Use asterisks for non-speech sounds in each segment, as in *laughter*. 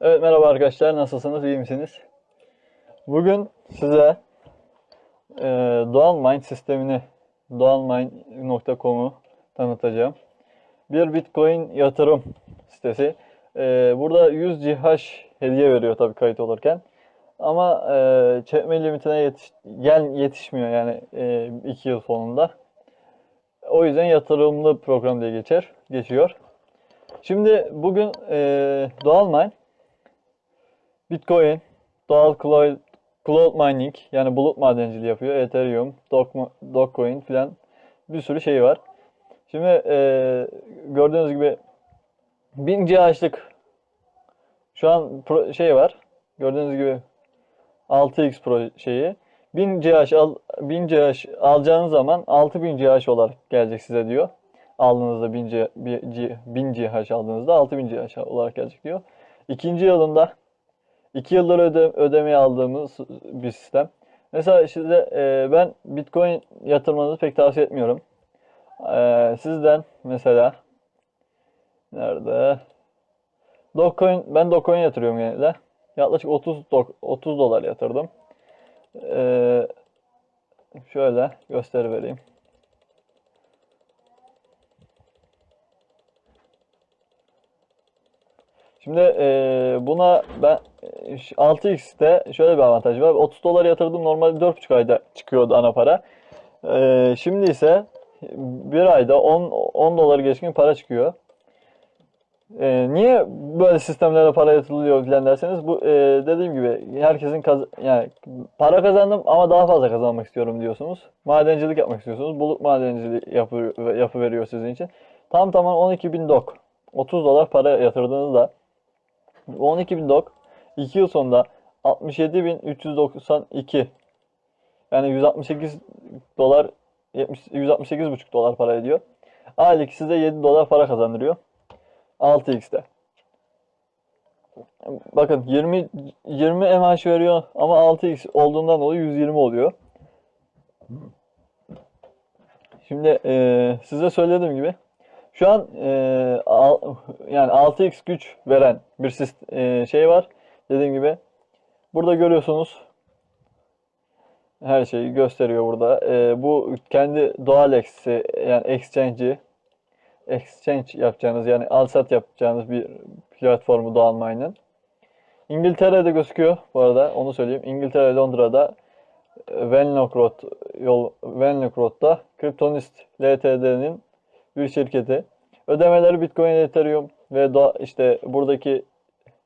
Evet merhaba arkadaşlar nasılsınız iyi misiniz? Bugün size e, Doğal Mind sistemini doğalmind.com'u tanıtacağım. Bir Bitcoin yatırım sitesi. E, burada 100 GH hediye veriyor tabii kayıt olurken. Ama e, çekme limitine yetiş, gel yetişmiyor yani 2 yıl sonunda. O yüzden yatırımlı program diye geçer, geçiyor. Şimdi bugün e, Doğal Mind Bitcoin, doğal cloud, cloud mining yani bulut madenciliği yapıyor. Ethereum, Dog- Dogecoin filan bir sürü şey var. Şimdi e, gördüğünüz gibi 1000 GH'lık şu an pro- şey var. Gördüğünüz gibi 6x pro şeyi. 1000 GH al, 1000 GH alacağınız zaman 6000 GH olarak gelecek size diyor. Aldığınızda 1000 G, 1000 GH aldığınızda 6000 GH olarak gelecek diyor. İkinci yılında 2 yıldır öde, ödemeyi aldığımız bir sistem. Mesela size e, ben Bitcoin yatırmanızı pek tavsiye etmiyorum. E, sizden mesela nerede? Dogecoin ben Dogecoin yatırıyorum genelde. Yaklaşık 30 dok- 30 dolar yatırdım. E, şöyle gösteri vereyim. Şimdi e, buna ben e, 6x'te şöyle bir avantaj var. 30 dolar yatırdım. Normalde 4,5 ayda çıkıyordu ana para. E, şimdi ise bir ayda 10 10 doları geçkin para çıkıyor. E, niye böyle sistemlere para yatırılıyor filan derseniz bu e, dediğim gibi herkesin kaz- yani para kazandım ama daha fazla kazanmak istiyorum diyorsunuz. Madencilik yapmak istiyorsunuz. Bulut madenciliği yapı, yapı veriyor sizin için. Tam tamam 12 bin dok. 30 dolar para yatırdığınızda 12.000 dok 2 yıl sonunda 67.392 yani 168 dolar 70, 168,5 dolar para ediyor. Aylık size 7 dolar para kazandırıyor. 6x'te. Bakın 20 20 MH veriyor ama 6x olduğundan dolayı 120 oluyor. Şimdi eee, size söylediğim gibi şu an eee, al- yani 6x güç veren bir sist- eee, şey var. Dediğim gibi burada görüyorsunuz her şeyi gösteriyor burada. Eee, bu kendi doğal eksi yani exchange'i exchange yapacağınız yani al sat yapacağınız bir platformu Doğal Mine'ın. İngiltere'de gözüküyor bu arada onu söyleyeyim. İngiltere Londra'da e, Venlock Road yol Venlock Road'da Kryptonist Ltd'nin bir şirketi. Ödemeleri Bitcoin, Ethereum ve doğa, işte buradaki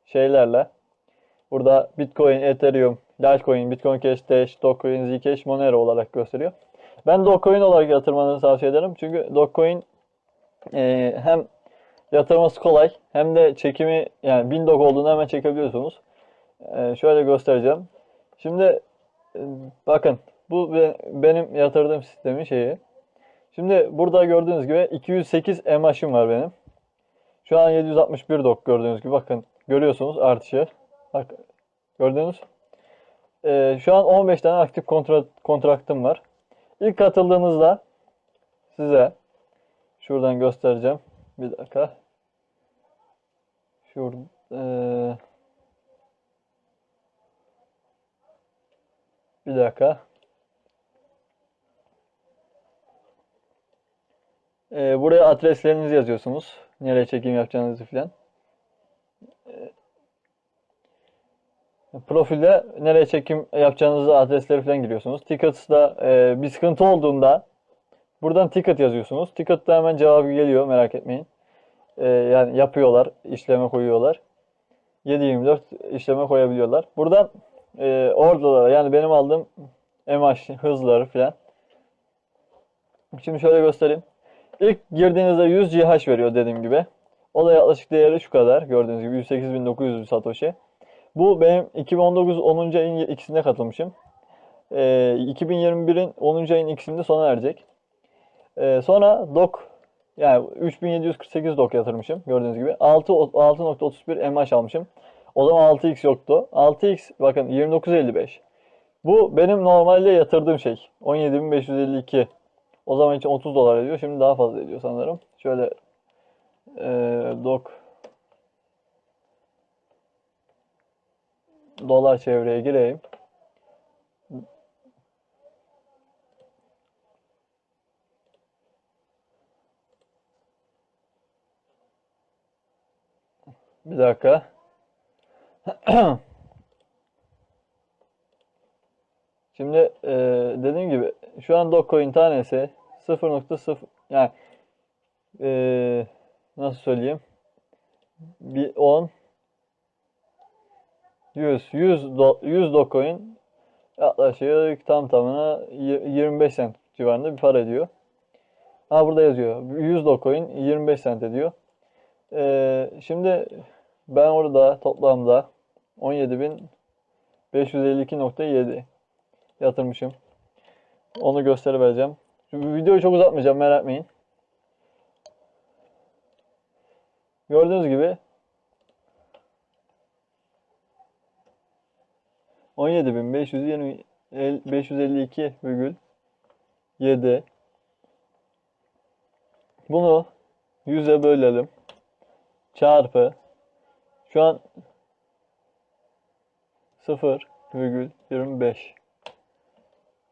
şeylerle burada Bitcoin, Ethereum, Litecoin, Bitcoin Cash, Dash, Dogecoin, Zcash, Monero olarak gösteriyor. Ben Dogecoin olarak yatırmanızı tavsiye ederim. Çünkü Dogecoin e, hem yatırması kolay hem de çekimi yani 1000 Doge olduğunu hemen çekebiliyorsunuz. E, şöyle göstereceğim. Şimdi e, bakın bu be- benim yatırdığım sistemin şeyi. Şimdi burada gördüğünüz gibi 208 MH'im var benim. Şu an 761 dok gördüğünüz gibi bakın görüyorsunuz artışı. Bak gördünüz. Ee, şu an 15 tane aktif kontrat, kontraktım var. İlk katıldığınızda size şuradan göstereceğim. Bir dakika. Şurada ee, bir dakika. Ee, buraya adreslerinizi yazıyorsunuz. Nereye çekim yapacağınızı filan. Ee, profilde nereye çekim yapacağınızı adresleri filan giriyorsunuz. Tickets'da e, bir sıkıntı olduğunda buradan ticket yazıyorsunuz. Ticket'ta hemen cevabı geliyor merak etmeyin. Ee, yani yapıyorlar, işleme koyuyorlar. 7/24 işleme koyabiliyorlar. Buradan e, orderlara yani benim aldığım MH hızları filan. Şimdi şöyle göstereyim. İlk girdiğinizde 100 GH veriyor dediğim gibi. O da yaklaşık değeri şu kadar. Gördüğünüz gibi 108.900 bir Satoshi. Bu benim 2019 10. ayın ikisinde katılmışım. Ee, 2021'in 10. ayın ikisinde sona erecek. Ee, sonra DOK yani 3748 DOK yatırmışım gördüğünüz gibi. 6 6.31 MH almışım. O zaman 6x yoktu. 6x bakın 29.55. Bu benim normalde yatırdığım şey. 17.552. O zaman için 30 dolar ediyor. Şimdi daha fazla ediyor sanırım. Şöyle eee dok dolar çevreye gireyim. Bir dakika. *clears throat* Şimdi e, dediğim gibi şu an Dogecoin tanesi 0.0 yani e, nasıl söyleyeyim? Bir 10 100 100 do, 100 Dogecoin yaklaşık tam tamına y- 25 cent civarında bir para ediyor. Ha burada yazıyor. 100 Dogecoin 25 cent ediyor. E, şimdi ben orada toplamda 17.552.7 yatırmışım. Onu göstereceğim. Şu videoyu çok uzatmayacağım merak etmeyin. Gördüğünüz gibi 17.552,7 Bunu 100'e bölelim. Çarpı şu an 0,25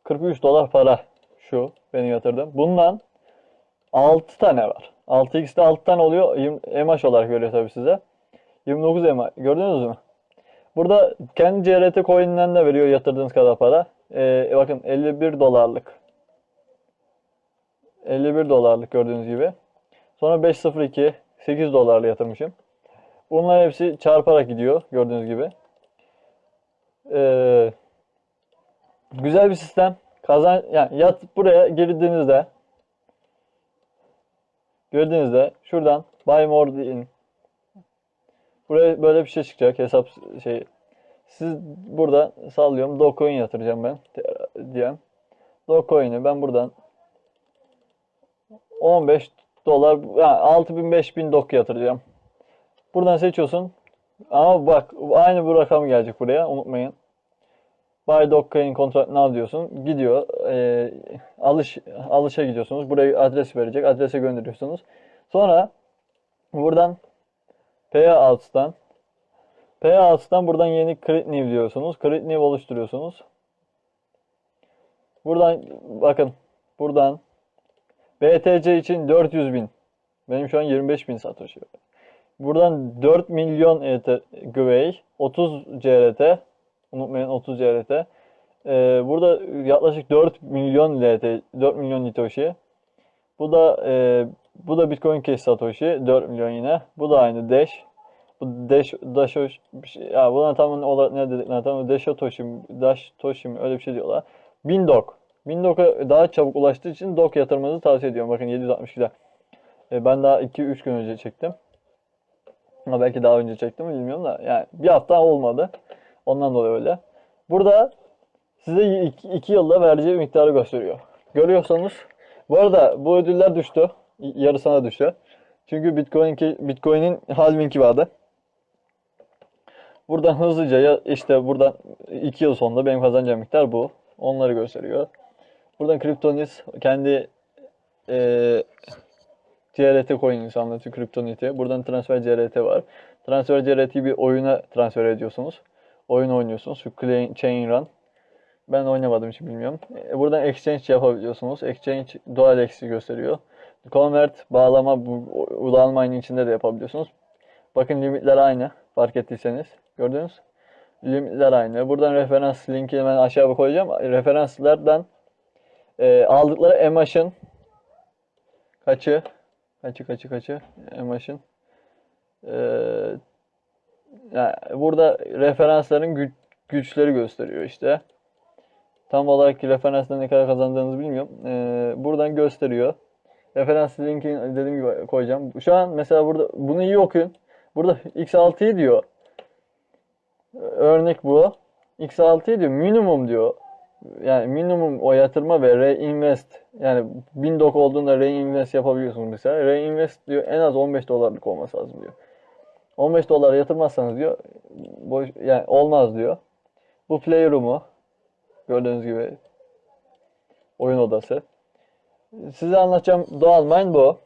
43 dolar para şu benim yatırdım. Bundan 6 tane var. 6x'de 6 tane oluyor. 20 EMH olarak veriyor tabii size. 29 EMH. Gördünüz mü? Burada kendi CRT coin'inden de veriyor yatırdığınız kadar para. Ee, bakın 51 dolarlık. 51 dolarlık gördüğünüz gibi. Sonra 502 8 dolarla yatırmışım. Bunlar hepsi çarparak gidiyor gördüğünüz gibi. Ee, güzel bir sistem. Kazan yani yat buraya girdiğinizde gördüğünüzde şuradan buy more in buraya böyle bir şey çıkacak hesap şey siz burada sallıyorum Dogecoin yatıracağım ben diyen Dogecoin'i ben buradan 15 dolar yani 6000 5000 Doge yatıracağım. Buradan seçiyorsun. Ama bak aynı bu rakam gelecek buraya unutmayın. Buy Dogecoin contract now diyorsun. Gidiyor. E, alış alışa gidiyorsunuz. Buraya adres verecek. Adrese gönderiyorsunuz. Sonra buradan Payouts'tan Payouts'tan buradan yeni Create New diyorsunuz. Create New oluşturuyorsunuz. Buradan bakın buradan BTC için 400 bin. Benim şu an 25 bin var. Buradan 4 milyon ET güvey, 30 CRT, unutmayın 30 CRT. Ee, burada yaklaşık 4 milyon LT, 4 milyon Litoshi. Bu da e, bu da Bitcoin Cash Satoshi 4 milyon yine. Bu da aynı Dash. Bu Dash Dash bir şey, ya buna tam olarak ne dedikler tam Dash Satoshi, mi, Dash Toshi mi öyle bir şey diyorlar. 1000 dok. 1000 dok'a daha çabuk ulaştığı için dok yatırmanızı tavsiye ediyorum. Bakın 760 lira. E, ben daha 2-3 gün önce çektim. Ama belki daha önce çektim bilmiyorum da yani bir hafta olmadı. Ondan dolayı öyle. Burada size 2 yılda vereceği miktarı gösteriyor. Görüyorsanız bu arada bu ödüller düştü. Yarısına düştü. Çünkü Bitcoin Bitcoin'in halvingi vardı. Buradan hızlıca ya işte buradan 2 yıl sonunda benim kazanacağım miktar bu. Onları gösteriyor. Buradan Kryptonis kendi e, CRT coin'inizi anlatıyor Kryptonit'i. Buradan transfer CRT var. Transfer CRT'yi bir oyuna transfer ediyorsunuz. Oyun oynuyorsunuz. Şu Chain Run. Ben oynamadığım için bilmiyorum. E, Buradan exchange yapabiliyorsunuz. Exchange dual X'i gösteriyor. Convert bağlama bu Ulanmayın içinde de yapabiliyorsunuz. Bakın limitler aynı. Fark ettiyseniz. Gördünüz. Limitler aynı. Buradan referans linkini ben aşağıya koyacağım. Referanslardan e, aldıkları MH'ın kaçı kaçı kaçı kaçı MH'ın e, yani burada referansların güç, güçleri gösteriyor işte. Tam olarak referansla ne kadar kazandığınızı bilmiyorum. E, buradan gösteriyor. Referans linkini dediğim gibi koyacağım. Şu an mesela burada bunu iyi okuyun. Burada X6'yı diyor. Örnek bu. X6'yı diyor. Minimum diyor. Yani minimum o yatırma ve reinvest. Yani 1000 dok olduğunda reinvest yapabiliyorsunuz mesela. Reinvest diyor en az 15 dolarlık olması lazım diyor. 15 dolar yatırmazsanız diyor boş, yani olmaz diyor. Bu Playroom'u gördüğünüz gibi oyun odası. Size anlatacağım doğal mine bu.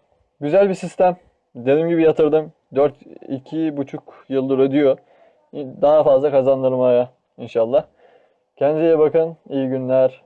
Güzel bir sistem. Dediğim gibi yatırdım. 4 2,5 yıldır ödüyor. daha fazla kazandırmaya inşallah. Kendinize iyi bakın. İyi günler.